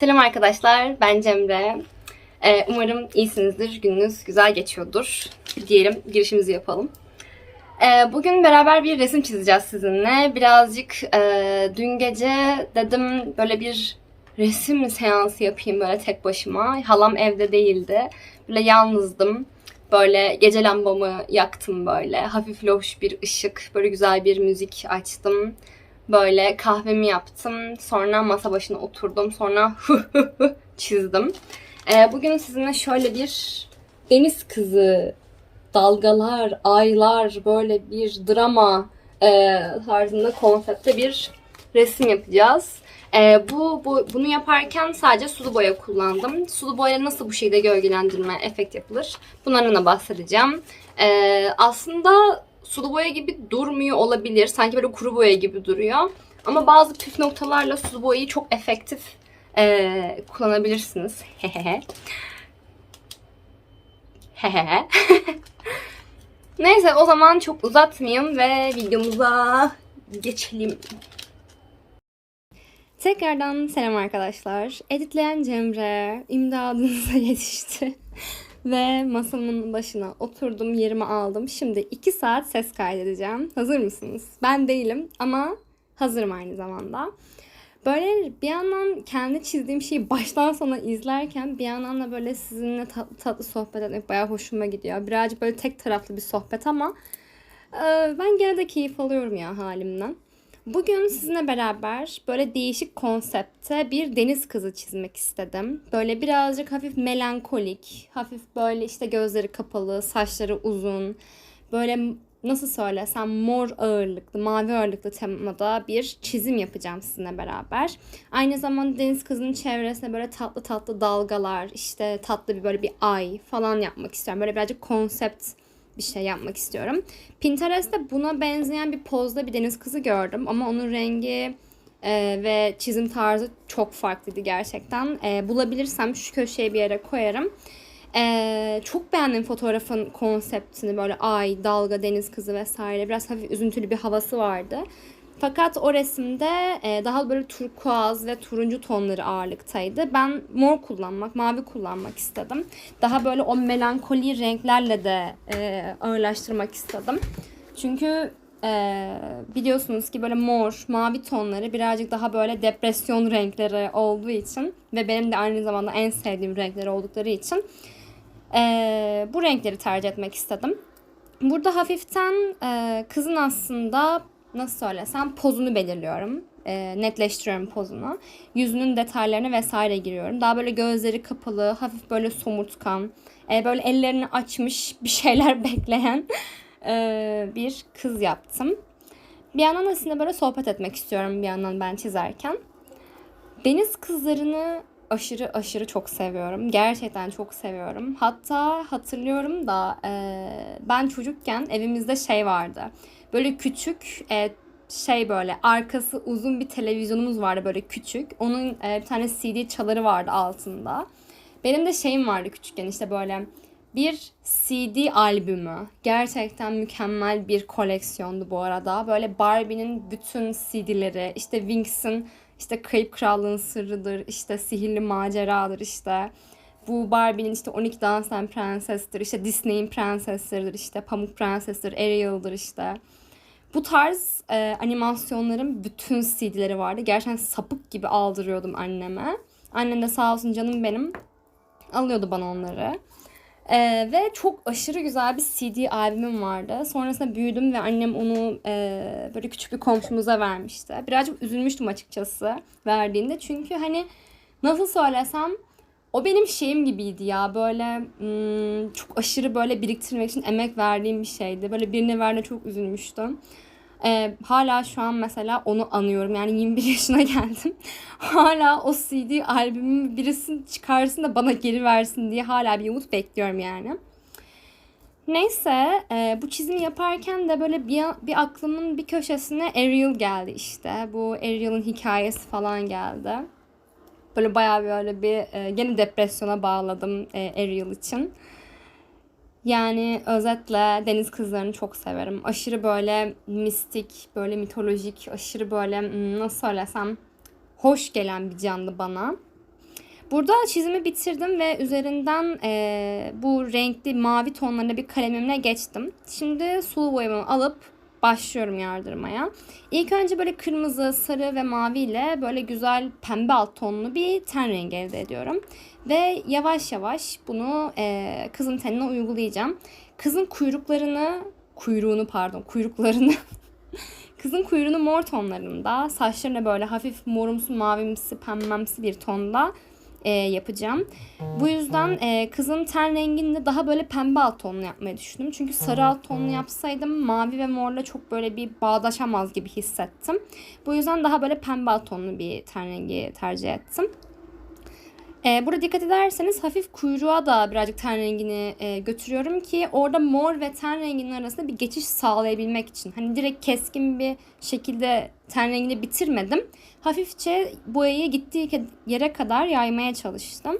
Selam arkadaşlar, ben Cemre. Ee, umarım iyisinizdir, gününüz güzel geçiyordur. Diyelim, girişimizi yapalım. Ee, bugün beraber bir resim çizeceğiz sizinle. Birazcık e, dün gece dedim böyle bir resim seansı yapayım böyle tek başıma. Halam evde değildi. Böyle yalnızdım. Böyle gece lambamı yaktım böyle. Hafif loş bir ışık, böyle güzel bir müzik açtım. Böyle kahvemi yaptım. Sonra masa başına oturdum. Sonra çizdim. Ee, bugün sizinle şöyle bir deniz kızı, dalgalar, aylar, böyle bir drama e, tarzında konsepte bir resim yapacağız. Ee, bu, bu bunu yaparken sadece sulu boya kullandım. Sulu boya nasıl bu şekilde gölgelendirme efekt yapılır? Bunlardan da bahsedeceğim. Ee, aslında sulu boya gibi durmuyor olabilir. Sanki böyle kuru boya gibi duruyor. Ama bazı püf noktalarla sulu boyayı çok efektif eee, kullanabilirsiniz. Hehehe. Hehehe. Neyse o zaman çok uzatmayayım ve videomuza geçelim. Tekrardan selam arkadaşlar. Editleyen Cemre imdadınıza yetişti. Ve masamın başına oturdum, yerimi aldım. Şimdi 2 saat ses kaydedeceğim. Hazır mısınız? Ben değilim ama hazırım aynı zamanda. Böyle bir yandan kendi çizdiğim şeyi baştan sona izlerken bir yandan da böyle sizinle tatlı tatlı sohbet etmek bayağı hoşuma gidiyor. Birazcık böyle tek taraflı bir sohbet ama ben gene de keyif alıyorum ya halimden. Bugün sizinle beraber böyle değişik konsepte bir deniz kızı çizmek istedim. Böyle birazcık hafif melankolik, hafif böyle işte gözleri kapalı, saçları uzun. Böyle nasıl söylesem mor ağırlıklı, mavi ağırlıklı temada bir çizim yapacağım sizinle beraber. Aynı zamanda deniz kızının çevresine böyle tatlı tatlı dalgalar, işte tatlı bir böyle bir ay falan yapmak istiyorum. Böyle birazcık konsept bir şey yapmak istiyorum. Pinterest'te buna benzeyen bir pozda bir deniz kızı gördüm ama onun rengi e, ve çizim tarzı çok farklıydı gerçekten. E, bulabilirsem şu köşeye bir yere koyarım. E, çok beğendim fotoğrafın konseptini böyle ay, dalga, deniz kızı vesaire. Biraz hafif üzüntülü bir havası vardı. Fakat o resimde e, daha böyle turkuaz ve turuncu tonları ağırlıktaydı. Ben mor kullanmak, mavi kullanmak istedim. Daha böyle o melankoli renklerle de e, ağırlaştırmak istedim. Çünkü e, biliyorsunuz ki böyle mor, mavi tonları birazcık daha böyle depresyon renkleri olduğu için ve benim de aynı zamanda en sevdiğim renkleri oldukları için e, bu renkleri tercih etmek istedim. Burada hafiften e, kızın aslında nasıl söylesem pozunu belirliyorum. E, netleştiriyorum pozunu. Yüzünün detaylarını vesaire giriyorum. Daha böyle gözleri kapalı, hafif böyle somurtkan, e, böyle ellerini açmış bir şeyler bekleyen e, bir kız yaptım. Bir yandan aslında böyle sohbet etmek istiyorum bir yandan ben çizerken. Deniz kızlarını aşırı aşırı çok seviyorum. Gerçekten çok seviyorum. Hatta hatırlıyorum da e, ben çocukken evimizde şey vardı. Böyle küçük e, şey böyle arkası uzun bir televizyonumuz vardı böyle küçük. Onun e, bir tane CD çaları vardı altında. Benim de şeyim vardı küçükken işte böyle bir CD albümü. Gerçekten mükemmel bir koleksiyondu bu arada. Böyle Barbie'nin bütün CD'leri, işte Winx'in işte Kayıp Krallığın Sırrı'dır, işte Sihirli Maceradır işte. Bu Barbie'nin işte 12 Dansen Prenses'tir, işte Disney'in Prenses'leridir, işte Pamuk Prenses'tir, Ariel'dır işte. Bu tarz e, animasyonların bütün CD'leri vardı. Gerçekten sapık gibi aldırıyordum anneme. Annem de sağ olsun canım benim alıyordu bana onları. Ee, ve çok aşırı güzel bir CD albümüm vardı. Sonrasında büyüdüm ve annem onu e, böyle küçük bir komşumuza vermişti. Birazcık üzülmüştüm açıkçası verdiğinde. Çünkü hani nasıl söylesem o benim şeyim gibiydi ya. Böyle hmm, çok aşırı böyle biriktirmek için emek verdiğim bir şeydi. Böyle birine verdiğinde çok üzülmüştüm. Ee, hala şu an mesela onu anıyorum. Yani 21 yaşına geldim. hala o CD albümü birisini çıkarsın da bana geri versin diye hala bir umut bekliyorum yani. Neyse e, bu çizimi yaparken de böyle bir, bir aklımın bir köşesine Ariel geldi işte. Bu Ariel'ın hikayesi falan geldi. Böyle bayağı böyle bir e, gene depresyona bağladım e, Ariel için. Yani özetle deniz kızlarını çok severim. Aşırı böyle mistik, böyle mitolojik, aşırı böyle hmm, nasıl söylesem hoş gelen bir canlı bana. Burada çizimi bitirdim ve üzerinden e, bu renkli mavi tonlarına bir kalemimle geçtim. Şimdi sulu boyamı alıp başlıyorum yardırmaya. İlk önce böyle kırmızı, sarı ve mavi ile böyle güzel pembe alt tonlu bir ten rengi elde ediyorum. Ve yavaş yavaş bunu e, kızın tenine uygulayacağım. Kızın kuyruklarını, kuyruğunu pardon, kuyruklarını Kızın kuyruğunu mor tonlarında, saçlarını böyle hafif morumsu, mavimsi, pembemsi bir tonda e, yapacağım. Bu yüzden e, kızın ten rengini de daha böyle pembe alt tonlu yapmayı düşündüm. Çünkü sarı alt tonlu yapsaydım mavi ve morla çok böyle bir bağdaşamaz gibi hissettim. Bu yüzden daha böyle pembe alt tonlu bir ten rengi tercih ettim. E, burada dikkat ederseniz hafif kuyruğa da birazcık ten rengini e, götürüyorum ki orada mor ve ten renginin arasında bir geçiş sağlayabilmek için. Hani direkt keskin bir şekilde ten rengini bitirmedim. Hafifçe boyayı gittiği yere kadar yaymaya çalıştım.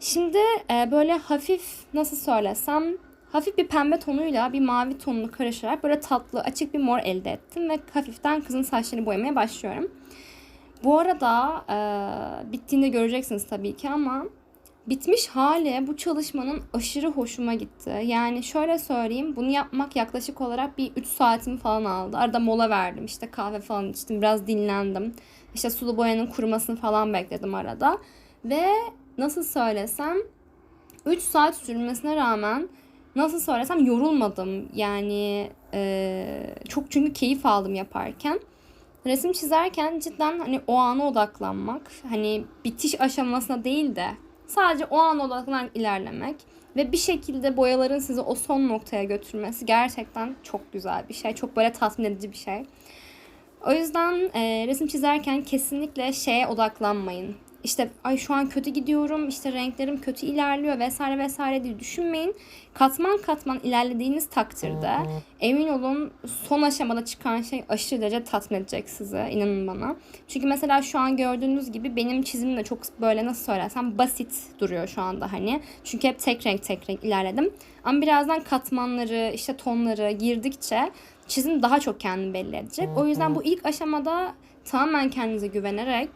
Şimdi e, böyle hafif nasıl söylesem hafif bir pembe tonuyla bir mavi tonunu karıştırarak böyle tatlı açık bir mor elde ettim ve hafiften kızın saçlarını boyamaya başlıyorum. Bu arada e, bittiğinde göreceksiniz tabii ki ama bitmiş hali bu çalışmanın aşırı hoşuma gitti. Yani şöyle söyleyeyim bunu yapmak yaklaşık olarak bir 3 saatimi falan aldı. Arada mola verdim işte kahve falan içtim biraz dinlendim. İşte sulu boyanın kurumasını falan bekledim arada. Ve nasıl söylesem 3 saat sürmesine rağmen nasıl söylesem yorulmadım. Yani e, çok çünkü keyif aldım yaparken. Resim çizerken cidden hani o ana odaklanmak, hani bitiş aşamasına değil de sadece o ana odaklanarak ilerlemek ve bir şekilde boyaların sizi o son noktaya götürmesi gerçekten çok güzel bir şey. Çok böyle tatmin edici bir şey. O yüzden e, resim çizerken kesinlikle şeye odaklanmayın işte ay şu an kötü gidiyorum, işte renklerim kötü ilerliyor vesaire vesaire diye düşünmeyin. Katman katman ilerlediğiniz takdirde emin olun son aşamada çıkan şey aşırı derece tatmin edecek sizi inanın bana. Çünkü mesela şu an gördüğünüz gibi benim çizimim de çok böyle nasıl söylesem basit duruyor şu anda hani. Çünkü hep tek renk tek renk ilerledim. Ama birazdan katmanları işte tonları girdikçe çizim daha çok kendini belli edecek. O yüzden bu ilk aşamada tamamen kendinize güvenerek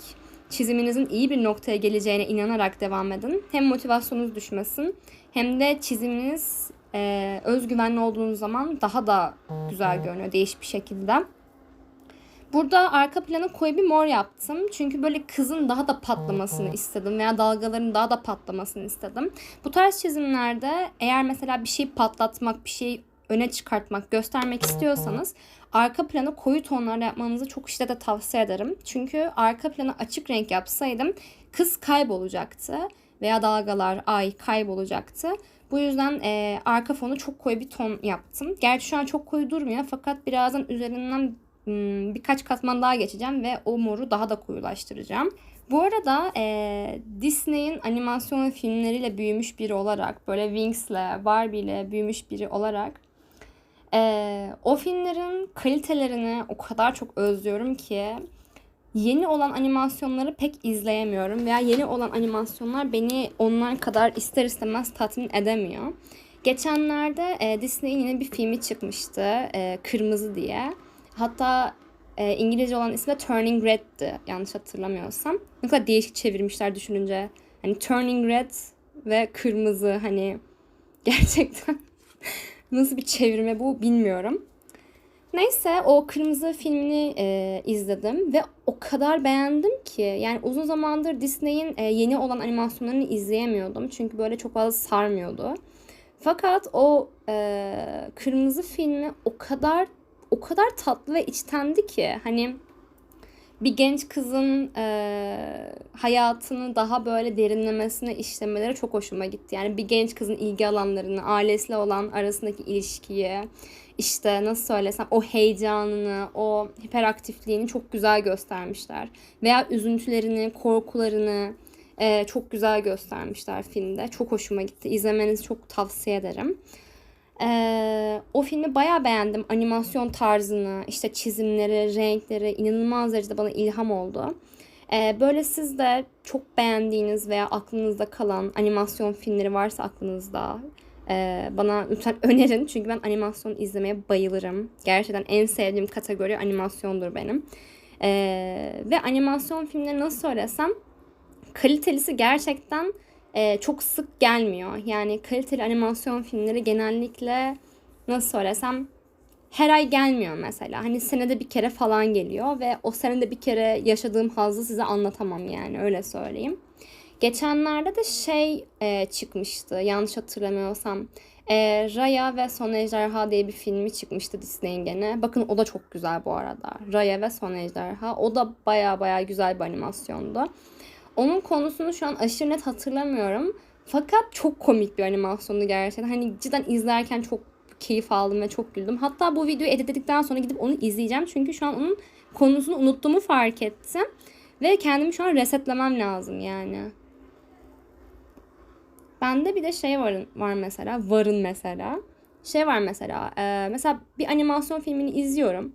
çiziminizin iyi bir noktaya geleceğine inanarak devam edin. Hem motivasyonunuz düşmesin hem de çiziminiz e, özgüvenli olduğunuz zaman daha da güzel görünüyor değişik bir şekilde. Burada arka planı koyu bir mor yaptım. Çünkü böyle kızın daha da patlamasını istedim veya dalgaların daha da patlamasını istedim. Bu tarz çizimlerde eğer mesela bir şey patlatmak, bir şey öne çıkartmak, göstermek istiyorsanız arka planı koyu tonlarla yapmanızı çok şiddetle tavsiye ederim. Çünkü arka planı açık renk yapsaydım kız kaybolacaktı veya dalgalar, ay kaybolacaktı. Bu yüzden e, arka fonu çok koyu bir ton yaptım. Gerçi şu an çok koyu durmuyor fakat birazdan üzerinden hmm, birkaç katman daha geçeceğim ve o moru daha da koyulaştıracağım. Bu arada e, Disney'in animasyon filmleriyle büyümüş biri olarak, böyle Wings'le, Barbie'le büyümüş biri olarak ee, o filmlerin kalitelerini o kadar çok özlüyorum ki yeni olan animasyonları pek izleyemiyorum veya yeni olan animasyonlar beni onlar kadar ister istemez tatmin edemiyor. Geçenlerde e, Disney'in yeni bir filmi çıkmıştı e, Kırmızı diye. Hatta e, İngilizce olan ismi de Turning Red'di yanlış hatırlamıyorsam. Ne kadar değişik çevirmişler düşününce. Hani Turning Red ve Kırmızı hani gerçekten Nasıl bir çevirme bu bilmiyorum. Neyse o kırmızı filmini e, izledim ve o kadar beğendim ki yani uzun zamandır Disney'in e, yeni olan animasyonlarını izleyemiyordum. Çünkü böyle çok fazla sarmıyordu. Fakat o e, kırmızı filmi o kadar o kadar tatlı ve içtendi ki hani bir genç kızın e, hayatını daha böyle derinlemesine işlemeleri çok hoşuma gitti. Yani bir genç kızın ilgi alanlarını, ailesiyle olan arasındaki ilişkiyi, işte nasıl söylesem o heyecanını, o hiperaktifliğini çok güzel göstermişler. Veya üzüntülerini, korkularını e, çok güzel göstermişler filmde. Çok hoşuma gitti. İzlemenizi çok tavsiye ederim. Ee, o filmi bayağı beğendim. Animasyon tarzını, işte çizimleri, renkleri inanılmaz derecede bana ilham oldu. Ee, böyle siz de çok beğendiğiniz veya aklınızda kalan animasyon filmleri varsa aklınızda e, bana lütfen önerin. Çünkü ben animasyon izlemeye bayılırım. Gerçekten en sevdiğim kategori animasyondur benim. Ee, ve animasyon filmleri nasıl söylesem kalitelisi gerçekten e, çok sık gelmiyor. Yani kaliteli animasyon filmleri genellikle nasıl söylesem her ay gelmiyor mesela. Hani senede bir kere falan geliyor ve o senede bir kere yaşadığım hazzı size anlatamam yani öyle söyleyeyim. Geçenlerde de şey e, çıkmıştı yanlış hatırlamıyorsam. E, Raya ve Son Ejderha diye bir filmi çıkmıştı Disney'in gene. Bakın o da çok güzel bu arada. Raya ve Son Ejderha. O da baya baya güzel bir animasyondu. Onun konusunu şu an aşırı net hatırlamıyorum. Fakat çok komik bir animasyondu gerçekten. Hani cidden izlerken çok keyif aldım ve çok güldüm. Hatta bu videoyu editledikten sonra gidip onu izleyeceğim. Çünkü şu an onun konusunu unuttuğumu fark ettim. Ve kendimi şu an resetlemem lazım yani. Bende bir de şey var, var mesela. Varın mesela. Şey var mesela. E, mesela bir animasyon filmini izliyorum.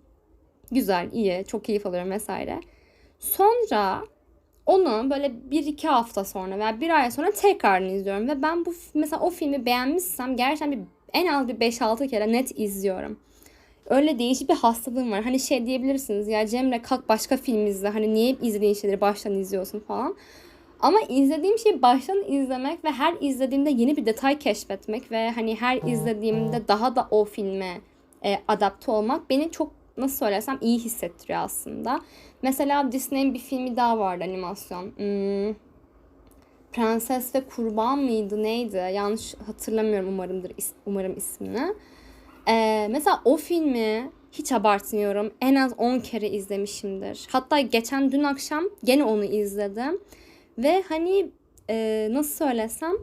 Güzel, iyi, çok keyif alıyorum vesaire. Sonra onu böyle bir iki hafta sonra veya bir ay sonra tekrarını izliyorum. Ve ben bu mesela o filmi beğenmişsem gerçekten bir en az bir 5-6 kere net izliyorum. Öyle değişik bir hastalığım var. Hani şey diyebilirsiniz ya Cemre kalk başka film izle. Hani niye izlediğin şeyleri baştan izliyorsun falan. Ama izlediğim şeyi baştan izlemek ve her izlediğimde yeni bir detay keşfetmek ve hani her izlediğimde daha da o filme e, adapte olmak beni çok nasıl söylesem iyi hissettiriyor aslında. Mesela Disney'in bir filmi daha vardı animasyon. Hmm, Prenses ve Kurban mıydı neydi? Yanlış hatırlamıyorum umarımdır umarım ismini. Ee, mesela o filmi hiç abartmıyorum. En az 10 kere izlemişimdir. Hatta geçen dün akşam gene onu izledim. Ve hani e, nasıl söylesem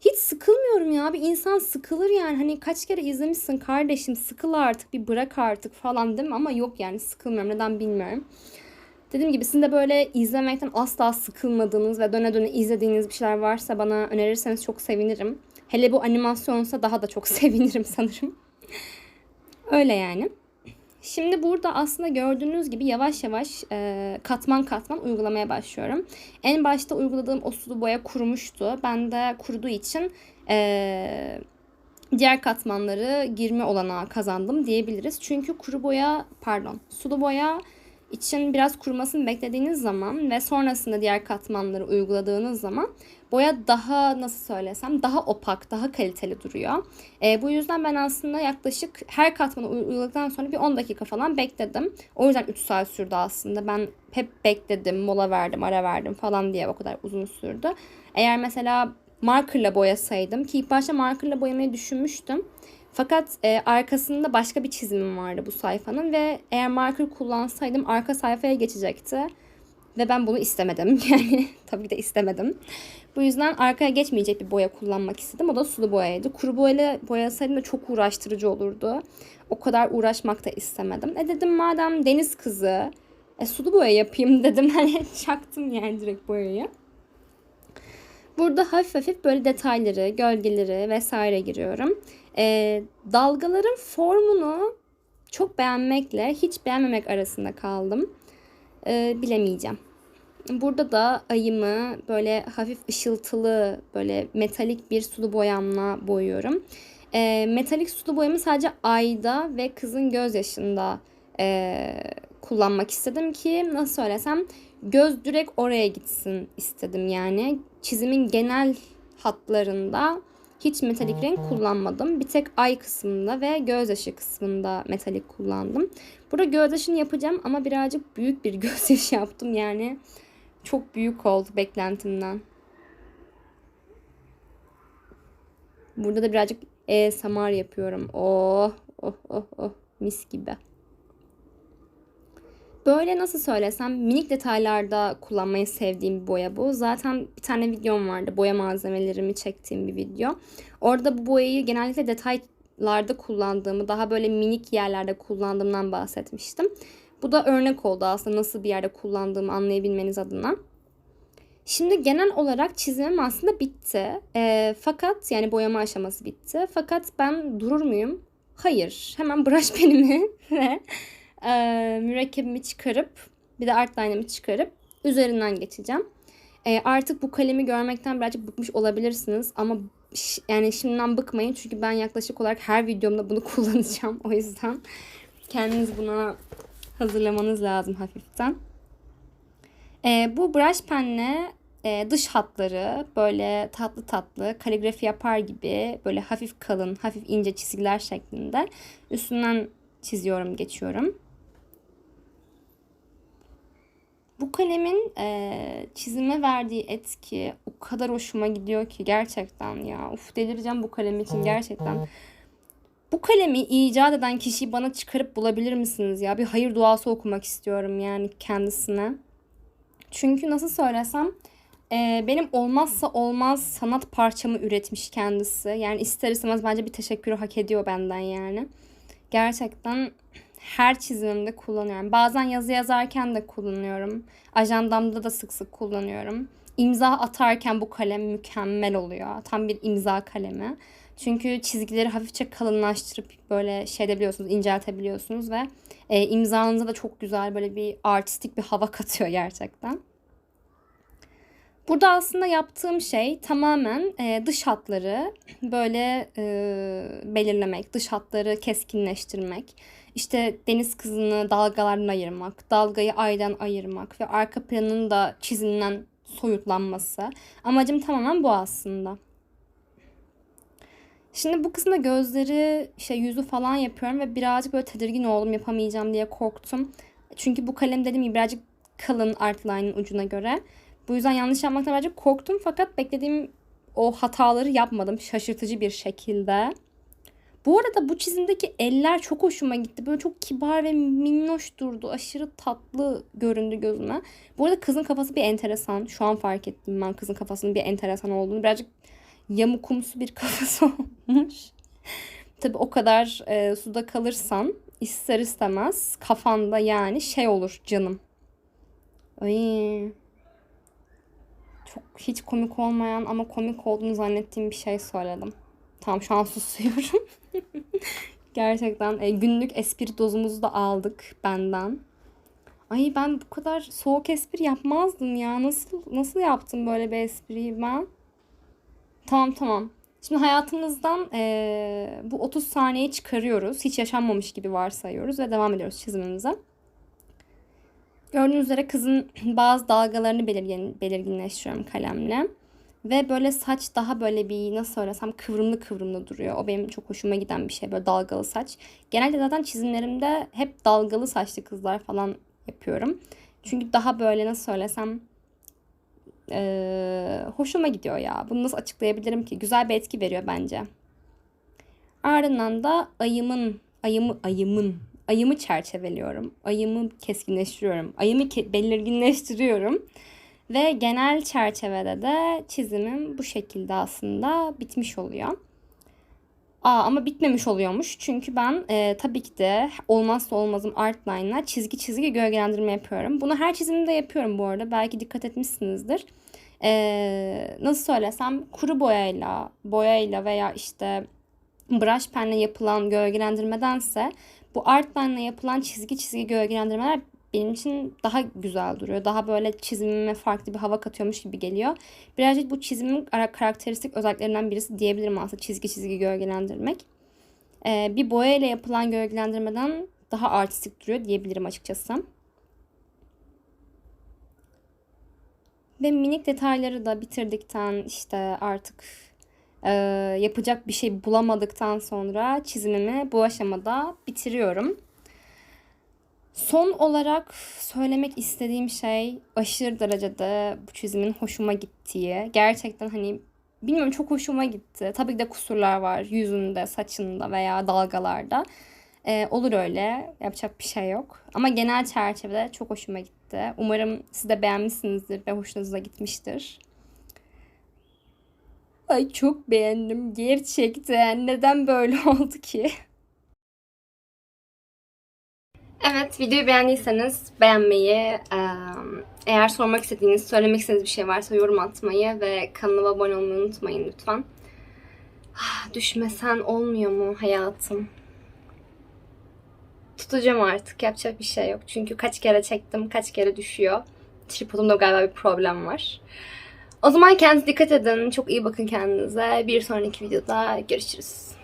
hiç sıkılmıyorum ya. Bir insan sıkılır yani. Hani kaç kere izlemişsin kardeşim sıkıl artık bir bırak artık falan değil mi? Ama yok yani sıkılmıyorum. Neden bilmiyorum. Dediğim gibi sizin de böyle izlemekten asla sıkılmadığınız ve döne döne izlediğiniz bir şeyler varsa bana önerirseniz çok sevinirim. Hele bu animasyonsa daha da çok sevinirim sanırım. Öyle yani. Şimdi burada aslında gördüğünüz gibi yavaş yavaş e, katman katman uygulamaya başlıyorum. En başta uyguladığım o sulu boya kurumuştu. Ben de kuruduğu için e, diğer katmanları girme olanağı kazandım diyebiliriz. Çünkü kuru boya pardon sulu boya için biraz kurumasını beklediğiniz zaman ve sonrasında diğer katmanları uyguladığınız zaman boya daha nasıl söylesem daha opak, daha kaliteli duruyor. E, bu yüzden ben aslında yaklaşık her katmanı uyguladıktan sonra bir 10 dakika falan bekledim. O yüzden 3 saat sürdü aslında. Ben hep bekledim, mola verdim, ara verdim falan diye o kadar uzun sürdü. Eğer mesela markerla boyasaydım ki ilk başta markerla boyamayı düşünmüştüm. Fakat e, arkasında başka bir çizimim vardı bu sayfanın ve eğer marker kullansaydım arka sayfaya geçecekti. Ve ben bunu istemedim. Yani tabii de istemedim. Bu yüzden arkaya geçmeyecek bir boya kullanmak istedim. O da sulu boyaydı. Kuru boyayla boyasaydım da çok uğraştırıcı olurdu. O kadar uğraşmak da istemedim. E dedim madem deniz kızı e, sulu boya yapayım dedim. Hani çaktım yani direkt boyayı. Burada hafif hafif böyle detayları, gölgeleri vesaire giriyorum. E, dalgaların formunu çok beğenmekle hiç beğenmemek arasında kaldım. E, bilemeyeceğim. Burada da ayımı böyle hafif ışıltılı böyle metalik bir sulu boyamla boyuyorum. E, metalik sulu boyamı sadece ayda ve kızın gözyaşında e, kullanmak istedim ki nasıl söylesem göz direkt oraya gitsin istedim yani. Çizimin genel hatlarında hiç metalik renk kullanmadım. Bir tek ay kısmında ve gözyaşı kısmında metalik kullandım. Burada gözyaşını yapacağım ama birazcık büyük bir gözyaşı yaptım yani. Çok büyük oldu beklentimden. Burada da birazcık e samar yapıyorum. Oh oh oh oh mis gibi. Böyle nasıl söylesem minik detaylarda kullanmayı sevdiğim bir boya bu. Zaten bir tane videom vardı. Boya malzemelerimi çektiğim bir video. Orada bu boyayı genellikle detaylarda kullandığımı, daha böyle minik yerlerde kullandığımdan bahsetmiştim. Bu da örnek oldu aslında nasıl bir yerde kullandığımı anlayabilmeniz adına. Şimdi genel olarak çizimim aslında bitti. E, fakat yani boyama aşaması bitti. Fakat ben durur muyum? Hayır. Hemen brush penimi ve e, mürekkebimi çıkarıp bir de art line'ımı çıkarıp üzerinden geçeceğim. E, artık bu kalemi görmekten birazcık bıkmış olabilirsiniz ama yani şimdiden bıkmayın çünkü ben yaklaşık olarak her videomda bunu kullanacağım. O yüzden kendiniz buna hazırlamanız lazım hafiften. E, bu brush penle e, dış hatları böyle tatlı tatlı kaligrafi yapar gibi böyle hafif kalın, hafif ince çizgiler şeklinde üstünden çiziyorum, geçiyorum. Bu kalemin e, çizime verdiği etki o kadar hoşuma gidiyor ki gerçekten ya. Uf delireceğim bu kalem için gerçekten. Bu kalemi icat eden kişiyi bana çıkarıp bulabilir misiniz ya? Bir hayır duası okumak istiyorum yani kendisine. Çünkü nasıl söylesem e, benim olmazsa olmaz sanat parçamı üretmiş kendisi. Yani ister istemez bence bir teşekkürü hak ediyor benden yani. Gerçekten her çizimimde kullanıyorum. Bazen yazı yazarken de kullanıyorum. Ajandamda da sık sık kullanıyorum. İmza atarken bu kalem mükemmel oluyor. Tam bir imza kalemi. Çünkü çizgileri hafifçe kalınlaştırıp böyle şey edebiliyorsunuz, inceltebiliyorsunuz ve e, imzanıza da çok güzel böyle bir artistik bir hava katıyor gerçekten. Burada aslında yaptığım şey tamamen e, dış hatları böyle e, belirlemek, dış hatları keskinleştirmek. İşte deniz kızını dalgalardan ayırmak, dalgayı aydan ayırmak ve arka planının da çizimden soyutlanması. Amacım tamamen bu aslında. Şimdi bu kısımda gözleri, işte yüzü falan yapıyorum ve birazcık böyle tedirgin oldum yapamayacağım diye korktum. Çünkü bu kalem dediğim gibi birazcık kalın art line'ın ucuna göre. Bu yüzden yanlış yapmaktan birazcık korktum fakat beklediğim o hataları yapmadım şaşırtıcı bir şekilde. Bu arada bu çizimdeki eller çok hoşuma gitti. Böyle çok kibar ve minnoş durdu. Aşırı tatlı göründü gözüme. Bu arada kızın kafası bir enteresan. Şu an fark ettim ben kızın kafasının bir enteresan olduğunu. Birazcık yamukumsu bir kafası olmuş. Tabii o kadar e, suda kalırsan ister istemez kafanda yani şey olur canım. Ay. Çok hiç komik olmayan ama komik olduğunu zannettiğim bir şey söyledim. Tamam şu an susuyorum. Gerçekten e, günlük espri dozumuzu da aldık benden. Ay ben bu kadar soğuk espri yapmazdım ya. Nasıl nasıl yaptım böyle bir espriyi ben? Tamam tamam. Şimdi hayatımızdan e, bu 30 saniyeyi çıkarıyoruz. Hiç yaşanmamış gibi varsayıyoruz ve devam ediyoruz çizimimize. Gördüğünüz üzere kızın bazı dalgalarını belirgin, belirginleştiriyorum kalemle. Ve böyle saç daha böyle bir nasıl söylesem kıvrımlı kıvrımlı duruyor. O benim çok hoşuma giden bir şey böyle dalgalı saç. Genelde zaten çizimlerimde hep dalgalı saçlı kızlar falan yapıyorum. Çünkü daha böyle nasıl söylesem ee, hoşuma gidiyor ya. Bunu nasıl açıklayabilirim ki? Güzel bir etki veriyor bence. Ardından da ayımın, ayımı, ayımın, ayımı çerçeveliyorum. Ayımı keskinleştiriyorum. Ayımı ke- belirginleştiriyorum. Ve genel çerçevede de çizimim bu şekilde aslında bitmiş oluyor. Aa, ama bitmemiş oluyormuş. Çünkü ben e, tabii ki de olmazsa olmazım art line'la çizgi çizgi gölgelendirme yapıyorum. Bunu her çizimde yapıyorum bu arada. Belki dikkat etmişsinizdir. E, nasıl söylesem kuru boyayla, boyayla veya işte brush penle yapılan gölgelendirmedense bu art line'la yapılan çizgi çizgi gölgelendirmeler benim için daha güzel duruyor. Daha böyle çizimime farklı bir hava katıyormuş gibi geliyor. Birazcık bu çizimin karakteristik özelliklerinden birisi diyebilirim aslında çizgi çizgi gölgelendirmek. Ee, bir boya ile yapılan gölgelendirmeden daha artistik duruyor diyebilirim açıkçası. Ve minik detayları da bitirdikten işte artık e, yapacak bir şey bulamadıktan sonra çizimimi bu aşamada bitiriyorum. Son olarak söylemek istediğim şey aşırı derecede bu çizimin hoşuma gittiği. Gerçekten hani bilmiyorum çok hoşuma gitti. Tabii ki de kusurlar var yüzünde, saçında veya dalgalarda. Ee, olur öyle. Yapacak bir şey yok. Ama genel çerçevede çok hoşuma gitti. Umarım siz de beğenmişsinizdir ve hoşunuza gitmiştir. Ay çok beğendim gerçekten. Neden böyle oldu ki? Evet, videoyu beğendiyseniz beğenmeyi, eğer sormak istediğiniz, söylemek istediğiniz bir şey varsa yorum atmayı ve kanalıma abone olmayı unutmayın lütfen. Ah, düşmesen olmuyor mu hayatım? Tutacağım artık, yapacak bir şey yok. Çünkü kaç kere çektim, kaç kere düşüyor. Tripodumda galiba bir problem var. O zaman kendinize dikkat edin. Çok iyi bakın kendinize. Bir sonraki videoda görüşürüz.